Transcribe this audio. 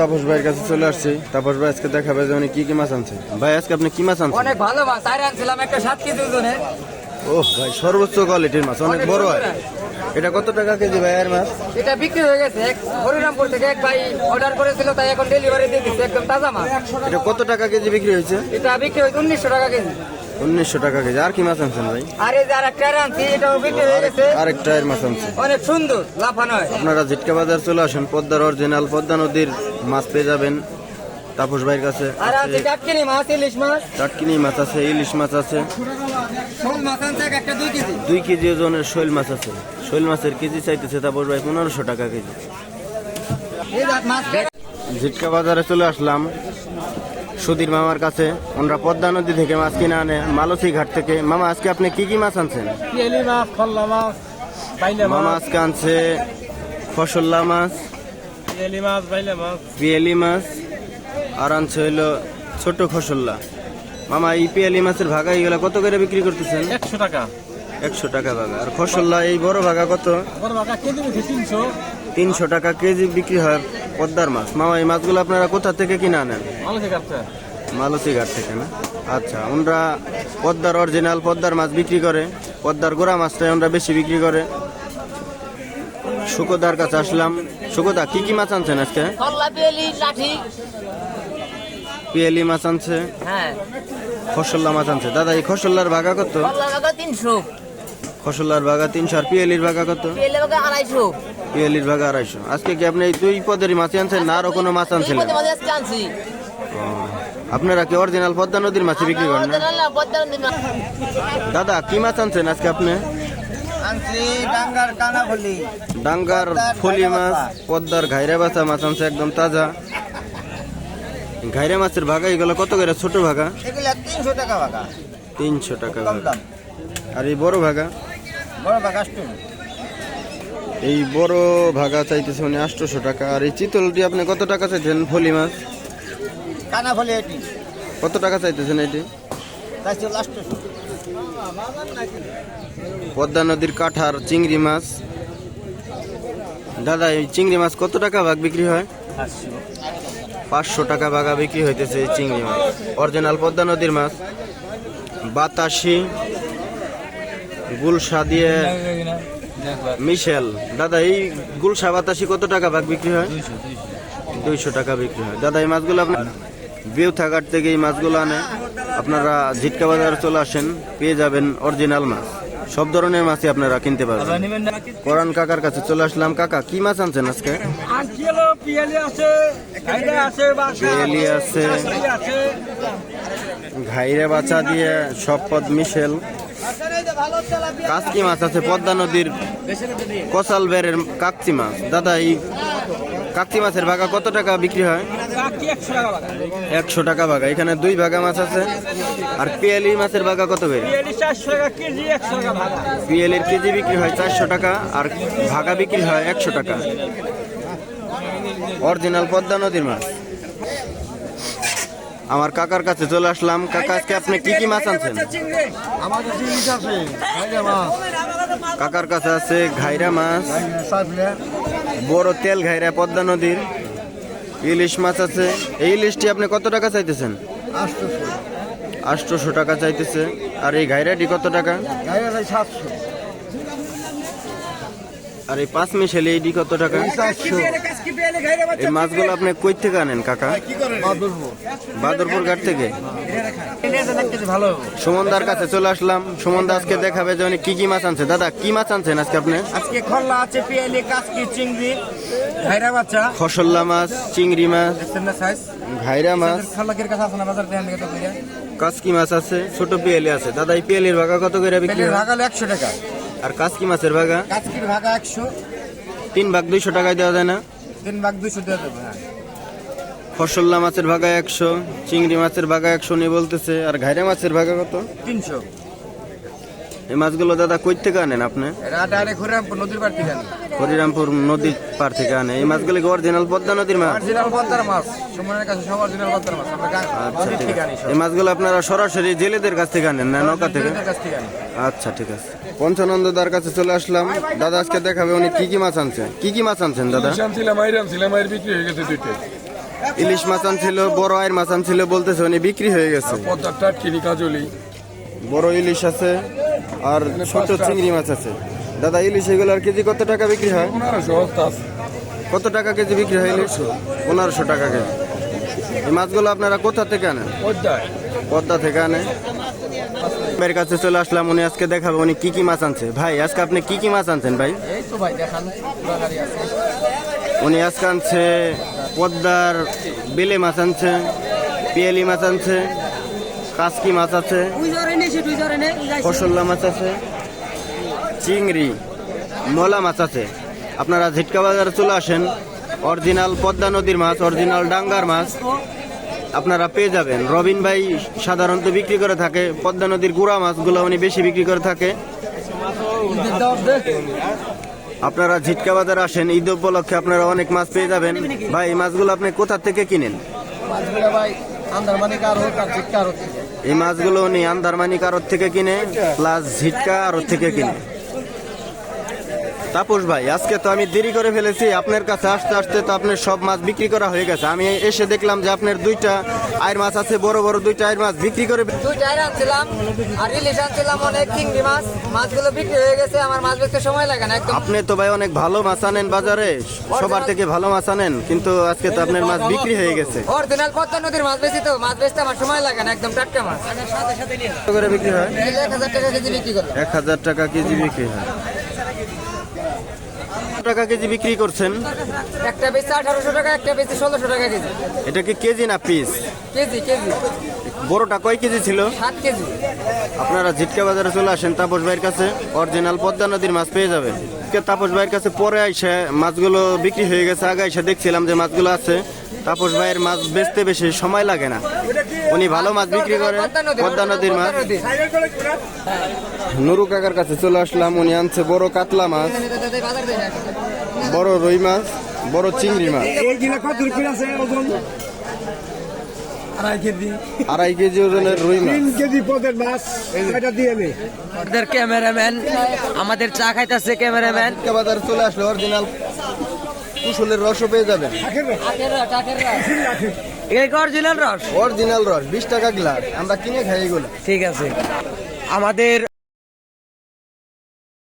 তাপস ভাইয়ের কাছে চলে আসছি। তাপস ভাই আজকে দেখাবে যে উনি কি কি মাছ আনছে ভাই আজকে আপনি কি মাছ আনছেন? অনেক ভালো মাছ। আরে আনছিলাম একটা সাত কেজি ওজনের ও ভাই সর্বোচ্চ কোয়ালিটির মাছ অনেক বড় হয়। এটা কত টাকা কেজি ভাই এর মাছ? এটা বিক্রি হয়ে গেছে। হরিরামপুর থেকে এক ভাই অর্ডার করেছিল তাই এখন ডেলিভারি দিয়ে দিচ্ছে একদম তাজা মাছ। এটা কত টাকা কেজি বিক্রি হয়েছে? এটা বিক্রি হয়েছে উনিশশো টাকা কেজি। উনিশশো টাকা কেজি। আর কি মাছ আনছেন ভাই? আর এই যে একটা আনছি এটাও বিক্রি হয়ে গেছে। আরেকটা এর মাছ আনছে। অনেক সুন্দর লাফানো আপনারা জিটকা বাজার চলে আসেন পদ্মার অরিজিনাল পদ্মা নদীর মাছ পেয়ে যাবেন। তাপস ভাইয়ের কাছে কাটকিনি মাছ ইলিশ মাছ। টাটকিনি মাছ আছে ইলিশ মাছ আছে। শোল মাছ আনছে একটা দুই কেজি। ওজনের শৈল মাছ আছে। শৈল মাছের কেজি চাইতেছে তাপস ভাই পনেরোশো টাকা কেজি। এই জাত মাছ ঝিটকা বাজারে চলে আসলাম। সুধীর মামার কাছে। ওনারা পদ্মা নদী থেকে মাছ কিনে আনে মালসী ঘাট থেকে। মামা আজকে আপনি কি কি মাছ আনছেন? মামা আজকে আনছে ফসল্লা মাছ পিয়ালি মাছ আর আনছে হইল ছোট ফসল্লা মামা এই পিয়ালি মাছের ভাগা এইগুলা কত করে বিক্রি করতেছেন? একশো টাকা। একশো টাকা ভাগা। আর ফসল্লা এই বড় ভাগা কত? তিনশো। টাকা কেজি বিক্রি হয় পদ্মার মাছ। মামা এই মাছগুলো আপনারা কোথা থেকে কিনে আনেন? ভালো থেকে ঘাট থেকে না? আচ্ছা ওনরা পদ্মার অরিজিনাল পদ্মার মাছ বিক্রি করে পদ্মার গোড়া মাছটাই ওনরা বেশি বিক্রি করে। সুকোদার কাছে আসলাম। সুকোদা কি কি মাছ আনছেন আজকে? পিয়ালি মাছ আনছে। হ্যাঁ। খসল্লা মাছ আনছে। দাদা এই খসল্লার ভাগা কত? তিনশো। খসল্লার ভাগা তিনশো আর পিয়ালির ভাগা কত? আড়াইশো। পিয়ালির ভাগা আড়াইশো। আজকে কি আপনি এই দুই পদেরই মাছ আনছেন না আরও কোনো মাছ আনছিলেন? আপনারা কি অরিজিনাল পদ্মা নদীর মাছ বিক্রি করেন দাদা কি মাছ আনছেন আজকে আপনি? ডাঙ্গার ফলি মাছ পদ্মার ঘাইরা বাছা মাছ আনছে একদম তাজা। ঘাইরা মাছের ভাগা এগুলো কত করে? ছোট ভাগা? তিনশো টাকা বাগা তিনশো টাকা ভাগা। আর এই বড় ভাগা? বড় আসটুন এই বড় ভাগা চাইতেছে মানে আটশোশো টাকা। আর এই চিতলটি আপনি কত টাকা চাইছেন ফলি মাছ? কানা ফলে এটি। কত টাকা চাইতেছেন এটি? পদ্মা নদীর কাঠার চিংড়ি মাছ। দাদা এই চিংড়ি মাছ কত টাকা ভাগ বিক্রি হয়? পাঁচশো টাকা ভাগা বিক্রি হইতেছে এই চিংড়ি মাছ। অরিজিনাল পদ্মা নদীর মাছ। বাতাসি গুলশা দিয়ে মিশেল। দাদা এই গুলশা বাতাসি কত টাকা ভাগ বিক্রি হয়? দুইশো টাকা বিক্রি হয়। দাদা এই মাছগুলো আপনার বিউথাঘাট থেকে এই মাছগুলো আনে। আপনারা ঝিটকা বাজারে চলে আসেন পেয়ে যাবেন অরিজিনাল মাছ। সব ধরনের মাছই আপনারা কিনতে পারবেন। কোরআন কাকার কাছে চলে আসলাম। কাকা কি মাছ আনছেন আজকে? পিয়ালি আছে ঘাইরে বাচ্চা দিয়ে সব পদ মিশেল। কাচকি মাছ আছে পদ্মা নদীর কসাল বেরের কাকচি মাছ। দাদা এই কাকচি মাছের ভাগা কত টাকা বিক্রি হয়? একশো টাকা বাগা ভাগা এখানে দুই ভাগা মাছ আছে। আর পিয়ালি মাছের ভাগা কত করে? পিয়ালি কেজি বিক্রি হয় চারশো টাকা আর ভাগা বিক্রি হয় একশো টাকা। অরিজিনাল পদ্মা নদীর মাছ। আমার কাকার কাছে চলে আসলাম। কাকা আজকে আপনি কি কি মাছ আনছেন? আমাদের জিনিস আছে গাইডা মাছ। কাকার কাছে আছে ঘাইরা মাছ বড় তেল ঘাইরা পদ্মা নদীর। ইলিশ মাছ আছে। এই ইলিশটি আপনি কত টাকা চাইতেছেন? আটশোশো টাকা চাইতেছে। আর এই ঘাইরাটি কত টাকা? আর এই পাঁচ মিশালি এইটি কত টাকা? এই মাছগুলো আপনি কই থেকে আনেন কাকা? বাদরপুর। ঘাট থেকে? ভালো সুমনদার কাছে চলে আসলাম। সুমনদা আজকে দেখাবে যে উনি কি কি মাছ আনছে দাদা কি মাছ আনছেন আজকে আপনি? আজকে খল্লা আছে পিয়ালি কাসকি চিংড়ি ঘাইরা বাচ্চা। খসল্লা মাছ চিংড়ি মাছ ঘাইরা মাছ। খল্লাকের কাছে আছে না বাজার আনলে কত করে কাসকি মাছ আছে ছোট পিয়ালি আছে। দাদা এই পিয়ালির ভাগা কত করে বিক্রি? ভাগ হলো একশো টাকা। আর কাসকি মাছের ভাগা? কাচকির ভাগা একশো। তিন ভাগ দুইশো টাকায় দেওয়া যায় না? তিন ভাগ দুইশো দিয়ে দেবো হ্যাঁ। ফসল্লা মাছের ভাগা একশো চিংড়ি মাছের ভাগা একশো নিয়ে বলতেছে আর ঘাইরা মাছের ভাগা কত? তিনশো। এই মাছগুলো দাদা কই থেকে আনেন আপনি? হরিরামপুর নদীর পাড় থেকে আনি। হরিরামপুর নদীর পার থেকে আনে। এই মাছগুলো কি অরিজিনাল পদ্মা নদীর মাছ? অরিজিনাল পদ্মার মাছ। সুমনের কাছে সব অরিজিনাল পদ্মার মাছ। আমরা আচ্ছা ঠিক আছে। এই মাছগুলো আপনারা সরাসরি জেলেদের কাছ থেকে আনেন না নৌকা থেকে? জেলেদের কাছ থেকে আনি। আচ্ছা ঠিক আছে। পঞ্চানন্দ দার কাছে চলে আসলাম। দাদা আজকে দেখাবে উনি কি কি মাছ আনছেন। কি কি মাছ আনছেন দাদা? আনছিলাম আইর আনছিলাম আইর বিক্রি হয়ে গেছে দুইটাই ইলিশ মাছ আনছিল বড় আয়ের মাছ আনছিল বলতেছে উনি বিক্রি হয়ে গেছে। পদ্মারটা কিনি কাজলি। বড় ইলিশ আছে। আর ছোট চিংড়ি মাছ আছে। দাদা ইলিশ এগুলোর কেজি কত টাকা বিক্রি হয়? কত টাকা কেজি বিক্রি হয় ইলিশ? পনেরোশো টাকা কেজি। এই মাছগুলো আপনারা কোথা থেকে আনেন? পদ্মা থেকে আনে। ভাইয়ের কাছে চলে আসলাম উনি আজকে দেখাবো উনি কি কি মাছ আনছে। ভাই আজকে আপনি কি কি মাছ আনছেন ভাই? উনি আজকে আনছে পদ্মার বেলে মাছ আনছে পিয়ালি মাছ আনছে কাসকি মাছ আছে। ফসল্লা মাছ আছে। চিংড়ি, মলা মাছ আছে। আপনারা ঝিটকা বাজারে চলে আসেন। অরিজিনাল পদ্মা নদীর মাছ, অরিজিনাল ডাঙ্গার মাছ আপনারা পেয়ে যাবেন। রবিন ভাই সাধারণত বিক্রি করে থাকে। পদ্মা নদীর গুড়া মাছগুলো উনি বেশি বিক্রি করে থাকে। আপনারা ঝিটকা বাজার আসেন। ঈদ উপলক্ষে আপনারা অনেক মাছ পেয়ে যাবেন। ভাই, এই মাছগুলো আপনি কোথা থেকে কিনেন? মাছগুলো ভাই হোক এই মাছগুলো উনি আন্দারমানি কারোর থেকে কিনে প্লাস ঝিটকা আরোর থেকে কিনে। তাপস ভাই আজকে তো আমি দেরি করে ফেলেছি। আপনার কাছে আসতে আসতে তো আপনার সব মাছ বিক্রি করা হয়ে গেছে। আমি এসে দেখলাম যে আপনার দুইটা আয়ের মাছ আছে বড় বড় দুইটা আয়ের মাছ বিক্রি করে দুই টায়ার আনছিলাম আর ইলিশ আনছিলাম অনেক চিংড়ি মাছ। মাছগুলো বিক্রি হয়ে গেছে আমার মাছ বেচতে সময় লাগে না একদম। আপনি তো ভাই অনেক ভালো মাছ আনেন বাজারে সবার থেকে ভালো মাছ আনেন কিন্তু আজকে তো আপনার মাছ বিক্রি হয়ে গেছে। অরিজিনাল পদ্মা নদীর মাছ বেশি তো মাছ বেচতে আমার সময় লাগে না একদম টাটকা মাছ। কত করে বিক্রি হয় এক হাজার টাকা কেজি বিক্রি করলাম। এক হাজার টাকা কেজি বিক্রি হয়। টাকা কেজি বিক্রি করছেন? একটা বেচে আঠারোশো টাকা একটা বেচে ষোলোশো টাকা কেজি। এটা কি কেজি না পিস? KG KG. বড়টা কয় কেজি ছিল? সাত কেজি। আপনারা জিটকা বাজারে চলে আসেন তাপস ভাইয়ের কাছে। অরিজিনাল পদ্মা নদীর মাছ পেয়ে যাবেন। তাপস ভাইয়ের কাছে পরে আইসা মাছগুলো বিক্রি হয়ে গেছে আগে এসে দেখছিলাম যে মাছগুলো আছে। তাপস ভাইয়ের মাছ বেচতে বেশি সময় লাগে না। উনি ভালো মাছ বিক্রি করে পদ্মা নদীর মাছ। নুরু কাকার কাছে চলে আসলাম উনি আনছে বড় কাতলা মাছ বড় রুই মাছ বড় চিংড়ি মাছ। আড়াই কেজি। আড়াই কেজি ওজনের রুই মাছ। তিন কেজি পদের মাছ এটা দিয়ে নে। আমাদের ক্যামেরাম্যান আমাদের চা খাইতেছে ক্যামেরাম্যান। বাজারে চলে আসলো অরিজিনাল কুশলের রসও পেয়ে যাবেন। অরিজিনাল রস? অরিজিনাল রস বিশ টাকা গ্লাস আমরা কিনে খাই এগুলো। ঠিক আছে। আমাদের